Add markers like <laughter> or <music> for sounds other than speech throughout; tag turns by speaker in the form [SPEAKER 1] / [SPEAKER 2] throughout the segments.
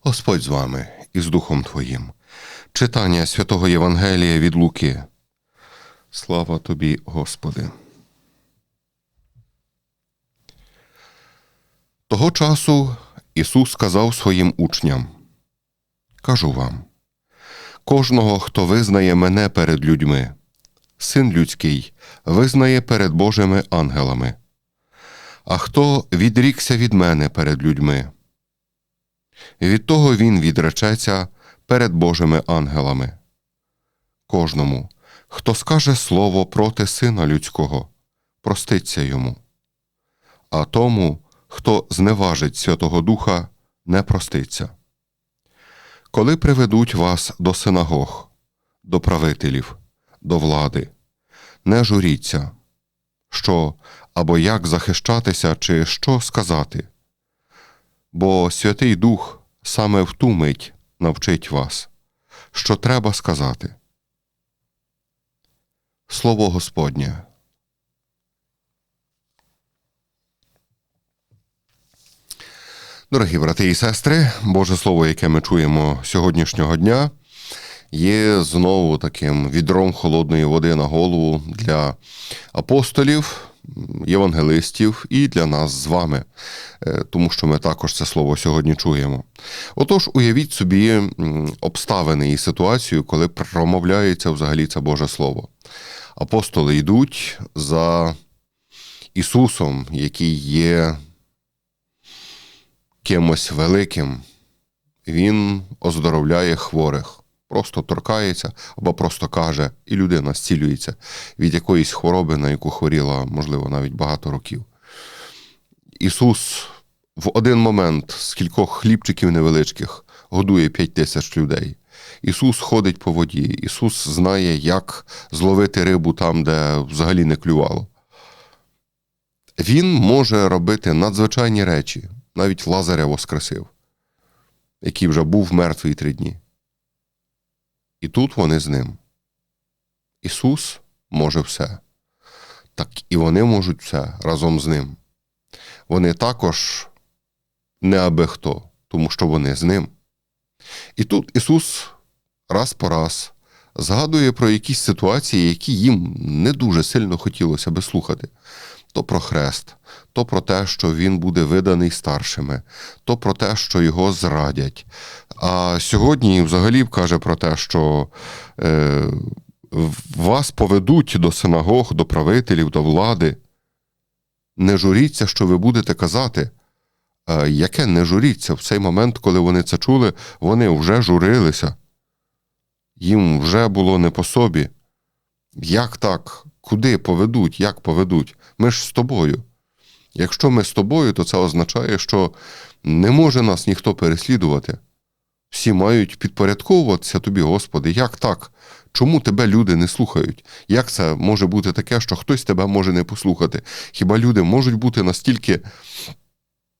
[SPEAKER 1] Господь з вами і з Духом Твоїм. Читання святого Євангелія від Луки. Слава тобі, Господи. Того часу Ісус сказав своїм учням: Кажу вам, кожного, хто визнає мене перед людьми, син людський визнає перед Божими ангелами. А хто відрікся від мене перед людьми, від того він відречеться перед Божими ангелами. Кожному, хто скаже слово проти Сина Людського, проститься йому, а тому, хто зневажить Святого Духа, не проститься. Коли приведуть вас до синагог, до правителів, до влади, не журіться, що або як захищатися, чи що сказати, бо Святий Дух саме в ту мить навчить вас, що треба сказати. Слово Господнє. Дорогі брати і сестри, Боже Слово, яке ми чуємо сьогоднішнього дня, є знову таким відром холодної води на голову для апостолів, євангелистів і для нас з вами, е, тому що ми також це слово сьогодні чуємо. Отож, уявіть собі обставини і ситуацію, коли промовляється взагалі це Боже Слово. Апостоли йдуть за Ісусом, який є кимось великим. Він оздоровляє хворих, просто торкається або просто каже, і людина зцілюється від якоїсь хвороби, на яку хворіла, можливо, навіть багато років. Ісус в один момент з кількох хлібчиків невеличких годує п'ять тисяч людей. Ісус ходить по воді, Ісус знає, як зловити рибу там, де взагалі не клювало. Він може робити надзвичайні речі, навіть Лазаря воскресив, який вже був мертвий три дні. І тут вони з ним. Ісус може все. Так і вони можуть все разом з ним. Вони також не аби хто, тому що вони з ним. І тут Ісус раз по раз згадує про якісь ситуації, які їм не дуже сильно хотілося би слухати. То про хрест, то про те, що він буде виданий старшими, то про те, що його зрадять. А сьогодні взагалі каже про те, що е, вас поведуть до синагог, до правителів, до влади. Не журіться, що ви будете казати. Е, яке не журіться в цей момент, коли вони це чули, вони вже журилися. Їм вже було не по собі. Як так? Куди поведуть, як поведуть? Ми ж з тобою. Якщо ми з тобою, то це означає, що не може нас ніхто переслідувати. Всі мають підпорядковуватися тобі, Господи, як так? Чому тебе люди не слухають? Як це може бути таке, що хтось тебе може не послухати? Хіба люди можуть бути настільки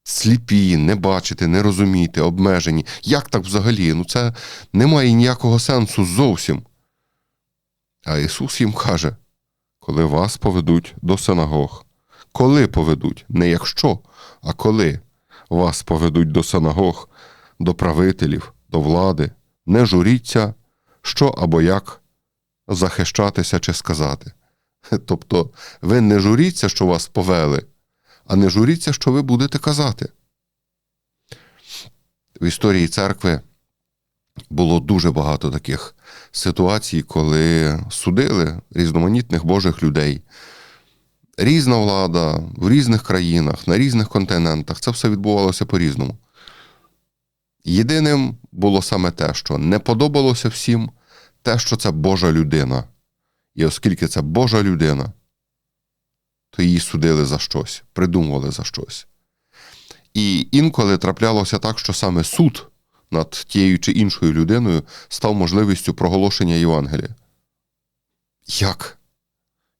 [SPEAKER 1] сліпі, не бачити, не розуміти, обмежені? Як так взагалі? Ну це не має ніякого сенсу зовсім. А Ісус їм каже, коли вас поведуть до синагог, коли поведуть, не якщо, а коли вас поведуть до синагог, до правителів, до влади, не журіться, що або як захищатися чи сказати. <laughs> Тобто ви не журіться, що вас повели, а не журіться, що ви будете казати. В історії церкви було дуже багато таких ситуацій, коли судили різноманітних Божих людей. Різна влада в різних країнах, на різних континентах, це все відбувалося по-різному. Єдиним було саме те, що не подобалося всім те, що це Божа людина. І оскільки це Божа людина, то її судили за щось, придумували за щось. І інколи траплялося так, що саме суд над тією чи іншою людиною став можливістю проголошення Євангелія. Як?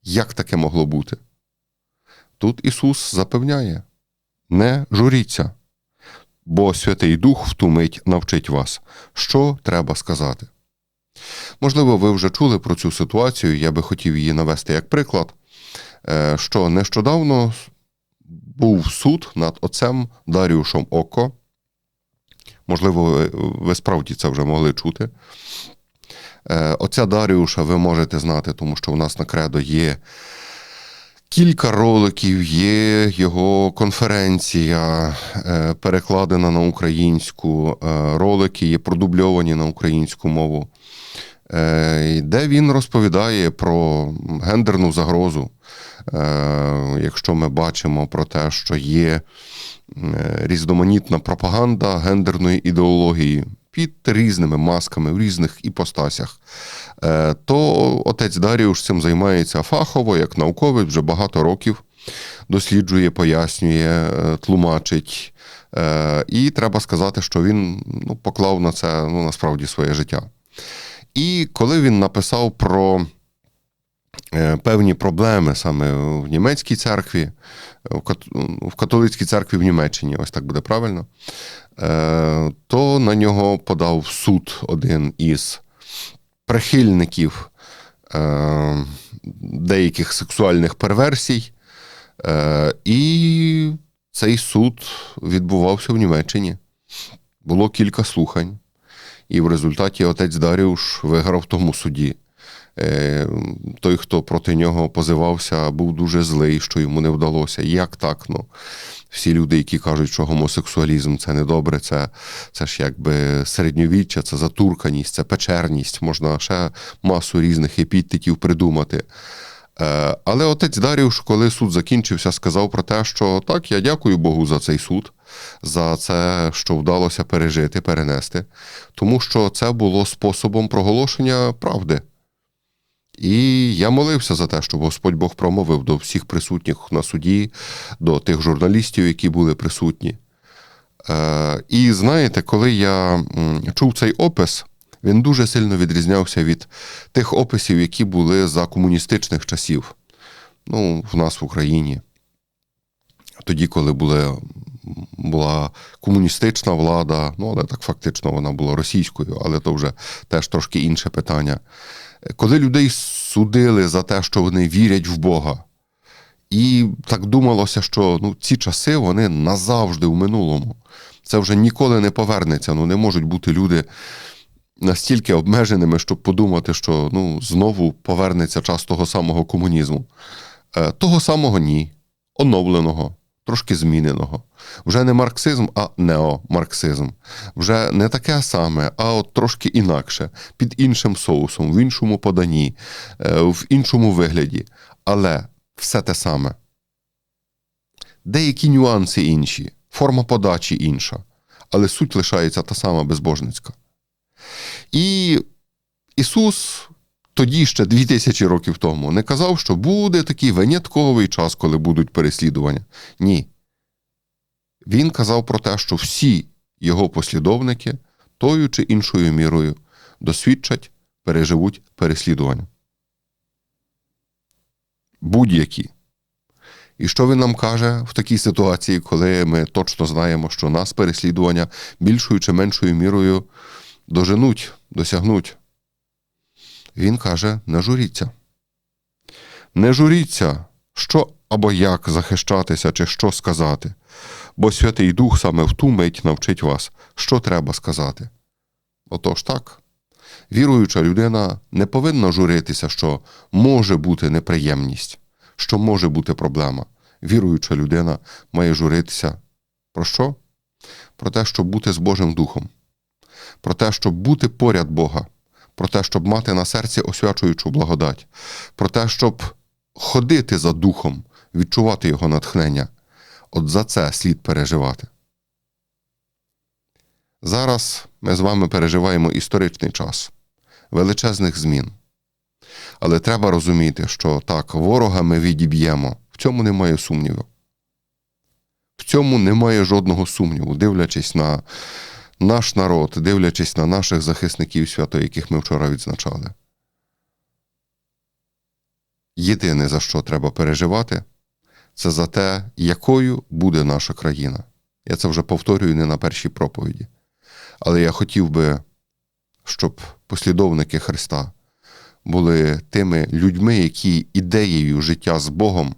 [SPEAKER 1] Як таке могло бути? Тут Ісус запевняє: не журіться, бо Святий Дух в ту мить навчить вас, що треба сказати. Можливо, ви вже чули про цю ситуацію, я би хотів її навести як приклад, е, що нещодавно був суд над отцем Даріушем Око, Можливо, ви- справді це вже могли чути. Е, Отця Даріуша ви можете знати, тому що в нас на кредо є кілька роликів, є його конференція, е, перекладена на українську, е, ролики є продубльовані на українську мову, де він розповідає про гендерну загрозу. Е, Якщо ми бачимо про те, що є е, різноманітна пропаганда гендерної ідеології під різними масками в різних іпостасях, е, то отець Даріуш цим займається фахово, як науковець, вже багато років досліджує, пояснює, тлумачить. І треба сказати, що він ну, поклав на це ну, насправді своє життя. І коли він написав про певні проблеми саме в німецькій церкві, в католицькій церкві в Німеччині, ось так буде правильно, е, то на нього подав суд один із прихильників е, деяких сексуальних перверсій. Е, І цей суд відбувався в Німеччині. Було кілька слухань, і в результаті отець Даріуш виграв в тому суді. Е, Той, хто проти нього позивався, був дуже злий, що йому не вдалося. Як так? Ну, всі люди, які кажуть, що гомосексуалізм це недобре, це, це ж якби середньовіччя, це затурканість, це печерність, можна ще масу різних епітетів придумати. Е, Але отець Даріуш, коли суд закінчився, сказав про те, що так, я дякую Богу за цей суд, за це, що вдалося пережити, перенести, тому що це було способом проголошення правди. І я молився за те, щоб Господь Бог промовив до всіх присутніх на суді, до тих журналістів, які були присутні. Е, І знаєте, коли я чув цей опис, він дуже сильно відрізнявся від тих описів, які були за комуністичних часів. Ну, в нас в Україні. Тоді, коли були, була комуністична влада, ну, але так фактично вона була російською, але то вже теж трошки інше питання. Коли людей судили за те, що вони вірять в Бога, і так думалося, що ну, ці часи вони назавжди в минулому. Це вже ніколи не повернеться. Ну, не можуть бути люди настільки обмеженими, щоб подумати, що ну, знову повернеться час того самого комунізму. Е, Того самого ні, оновленого, трошки зміненого. Вже не марксизм, а неомарксизм. Вже не таке саме, а от трошки інакше, під іншим соусом, в іншому поданні, е, в іншому вигляді. Але все те саме. Деякі нюанси інші, форма подачі інша, але суть лишається та сама безбожницька. І Ісус тоді ще 2000 років тому не казав, що буде такий винятковий час, коли будуть переслідування. Ні. Він казав про те, що всі його послідовники тою чи іншою мірою досвідчать, переживуть переслідування. Будь-які. І що він нам каже в такій ситуації, коли ми точно знаємо, що нас переслідування більшою чи меншою мірою доженуть, досягнуть? Він каже: не журіться. Не журіться, що або як захищатися, чи що сказати, бо Святий Дух саме в ту мить навчить вас, що треба сказати. Отож так, віруюча людина не повинна журитися, що може бути неприємність, що може бути проблема. Віруюча людина має журитися про що? Про те, щоб бути з Божим Духом, про те, щоб бути поряд Бога, про те, щоб мати на серці освячуючу благодать, про те, щоб ходити за Духом, відчувати Його натхнення. От за це слід переживати. Зараз ми з вами переживаємо історичний час величезних змін. Але треба розуміти, що так, ворога ми відіб'ємо. В цьому немає сумніву. В цьому немає жодного сумніву, дивлячись на наш народ, дивлячись на наших захисників свято, яких ми вчора відзначали. Єдине, за що треба переживати, це за те, якою буде наша країна. Я це вже повторюю не на першій проповіді. Але я хотів би, щоб послідовники Христа були тими людьми, які ідеєю життя з Богом,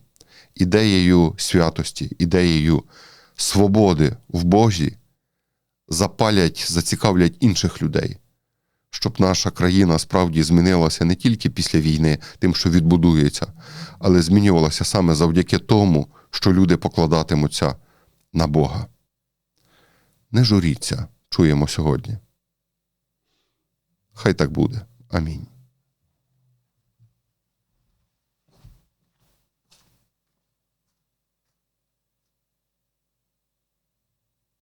[SPEAKER 1] ідеєю святості, ідеєю свободи в Божі запалять, зацікавлять інших людей, щоб наша країна справді змінилася не тільки після війни, тим, що відбудується, але змінювалася саме завдяки тому, що люди покладатимуться на Бога. Не журіться, чуємо сьогодні. Хай так буде. Амінь.